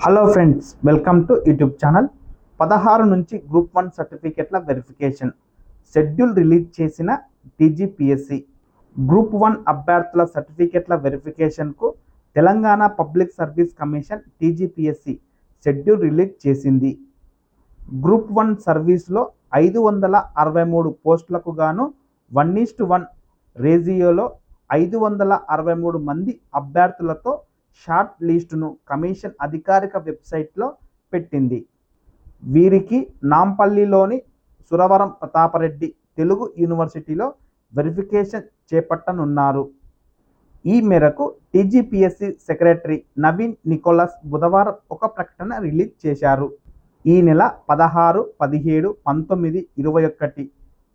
Hello friends welcome to YouTube channel పదహారు నుంచి group one సర్టిఫికెట్ల వెరిఫికేషన్ షెడ్యూల్ రిలీజ్ చేసిన టీజీపీఎస్సి గ్రూప్ వన్ అభ్యర్థుల సర్టిఫికెట్ల వెరిఫికేషన్కు Telangana public service commission TGPSC schedule release చేసింది. గ్రూప్ వన్ సర్వీస్లో ఐదు వందల అరవై మూడు పోస్టులకు గాను వన్ ఈస్ట్ వన్ రేజియోలో ఐదు వందల అరవై మూడు మంది అభ్యర్థులతో షార్ట్ లిస్టును కమిషన్ అధికారిక వెబ్సైట్లో పెట్టింది. వీరికి నాంపల్లిలోని సురవరం ప్రతాపరెడ్డి తెలుగు యూనివర్సిటీలో వెరిఫికేషన్ చేపట్టనున్నారు. ఈ మేరకు టీజీపీఎస్సీ సెక్రటరీ నవీన్ నికోలస్ బుధవారం ఒక ప్రకటన రిలీజ్ చేశారు. ఈ నెల పదహారు పదిహేడు పంతొమ్మిది ఇరవై ఒకటి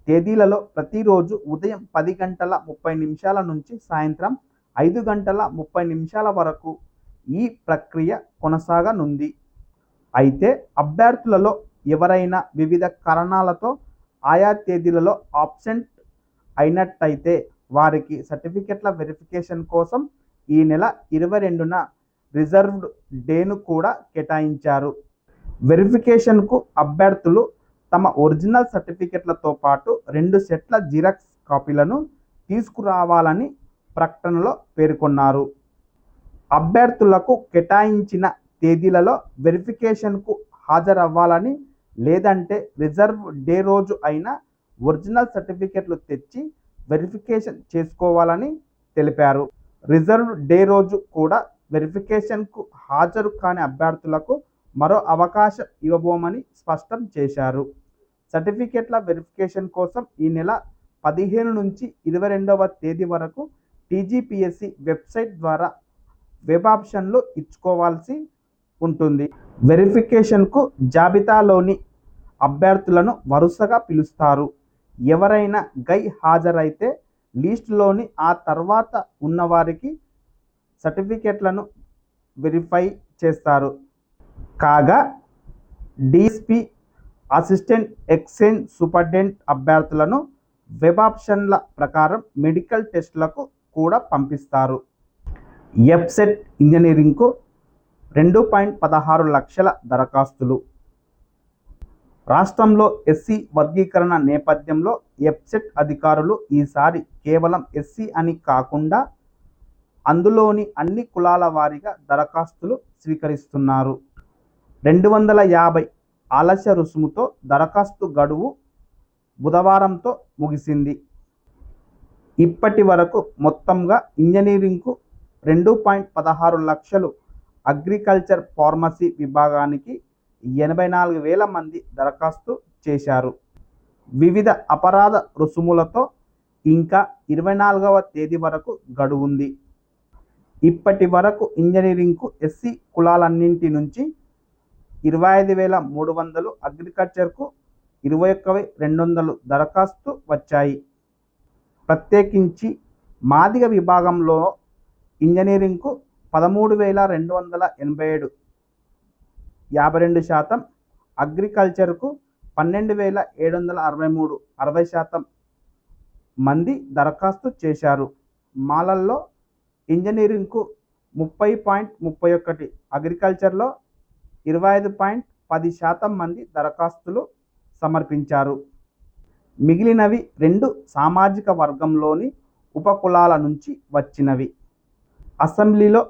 తేదీలలో ప్రతిరోజు ఉదయం పది గంటల ముప్పై నిమిషాల నుంచి సాయంత్రం ఐదు గంటల ముప్పై నిమిషాల వరకు ఈ ప్రక్రియ కొనసాగనుంది. అయితే అభ్యర్థులలో ఎవరైనా వివిధ కారణాలతో ఆయా తేదీలలో ఆబ్సెంట్ అయినట్టయితే వారికి సర్టిఫికెట్ల వెరిఫికేషన్ కోసం ఈ నెల ఇరవై రెండున రిజర్వ్డ్ డేను కూడా కేటాయించారు. వెరిఫికేషన్కు అభ్యర్థులు తమ ఒరిజినల్ సర్టిఫికెట్లతో పాటు రెండు సెట్ల జిరాక్స్ కాపీలను తీసుకురావాలని ప్రకటనలో పేర్కొన్నారు. అభ్యర్థులకు కేటాయించిన తేదీలలో వెరిఫికేషన్కు హాజరవ్వాలని లేదంటే రిజర్వ్ డే రోజు అయిన ఒరిజినల్ సర్టిఫికెట్లు తెచ్చి వెరిఫికేషన్ చేసుకోవాలని తెలిపారు. రిజర్వ్ డే రోజు కూడా వెరిఫికేషన్కు హాజరు కాని అభ్యర్థులకు మరో అవకాశం ఇవ్వబోమని స్పష్టం చేశారు. సర్టిఫికెట్ల వెరిఫికేషన్ కోసం ఈ నెల పదిహేను నుంచి ఇరవై రెండవ తేదీ వరకు టీజీపీఎస్సీ వెబ్సైట్ ద్వారా వెబ్ ఆప్షన్లు ఇచ్చుకోవాల్సి ఉంటుంది. వెరిఫికేషన్కు జాబితాలోని అభ్యర్థులను వరుసగా పిలుస్తారు. ఎవరైనా గై హాజరైతే లిస్టులోని ఆ తర్వాత ఉన్నవారికి సర్టిఫికెట్లను వెరిఫై చేస్తారు. కాగా డిఎస్పి అసిస్టెంట్ ఎక్స్చేంజ్ సూపరింటెండెంట్ అభ్యర్థులను వెబ్ ఆప్షన్ల ప్రకారం మెడికల్ టెస్టులకు కూడా పంపిస్తారు. ఎఫ్సెట్ ఇంజనీరింగ్కు రెండు పాయింట్ పదహారు లక్షల దరఖాస్తులు. రాష్ట్రంలో ఎస్సీ వర్గీకరణ నేపథ్యంలో ఎఫ్సెట్ అధికారులు ఈసారి కేవలం ఎస్సీ అని కాకుండా అందులోని అన్ని కులాల వారీగా దరఖాస్తులు స్వీకరిస్తున్నారు. రెండు వందల యాభై ఆలస్య రుసుముతో దరఖాస్తు గడువు బుధవారంతో ముగిసింది. ఇప్పటి వరకు మొత్తంగా ఇంజనీరింగ్కు రెండు పాయింట్ పదహారు లక్షలు అగ్రికల్చర్ ఫార్మసీ విభాగానికి ఎనభై నాలుగు వేల మంది దరఖాస్తు చేశారు. వివిధ అపరాధ రుసుములతో ఇంకా ఇరవై నాలుగవ తేదీ వరకు గడువుంది. ఇప్పటి వరకు ఇంజనీరింగ్కు ఎస్సీ కులాలన్నింటి నుంచి ఇరవై ఐదు వేల మూడు వందలు అగ్రికల్చర్కు ఇరవై ఒక్క రెండు వందలు దరఖాస్తు వచ్చాయి. ప్రత్యేకించి మాదిగ విభాగంలో ఇంజనీరింగ్కు పదమూడు వేల రెండు వందల ఎనభై ఏడు యాభై రెండు శాతం అగ్రికల్చర్కు పన్నెండు వేల ఏడు వందల అరవై మూడు అరవై శాతం మంది దరఖాస్తు చేశారు. మాలల్లో ఇంజనీరింగ్కు ముప్పై పాయింట్ ముప్పై ఒకటి అగ్రికల్చర్లో ఇరవై ఐదు పాయింట్ పది శాతం మంది దరఖాస్తులు సమర్పించారు. మిగిలినవి రెండు సామాజిక వర్గంలోని ఉపకులాల నుంచి వచ్చినవి. అసెంబ్లీలో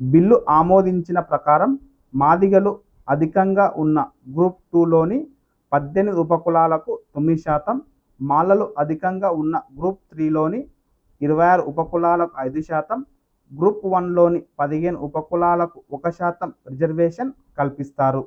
బిల్లు ఆమోదించిన ప్రకారం మాదిగలు అధికంగా ఉన్న గ్రూప్ టూలోని పద్దెనిమిది ఉపకులాలకు తొమ్మిది శాతం మాలలు అధికంగా ఉన్న గ్రూప్ త్రీలోని ఇరవై ఆరు ఉపకులాలకు ఐదు శాతం గ్రూప్ వన్లోని పదిహేను ఉపకులాలకు ఒక శాతం రిజర్వేషన్ కల్పిస్తారు.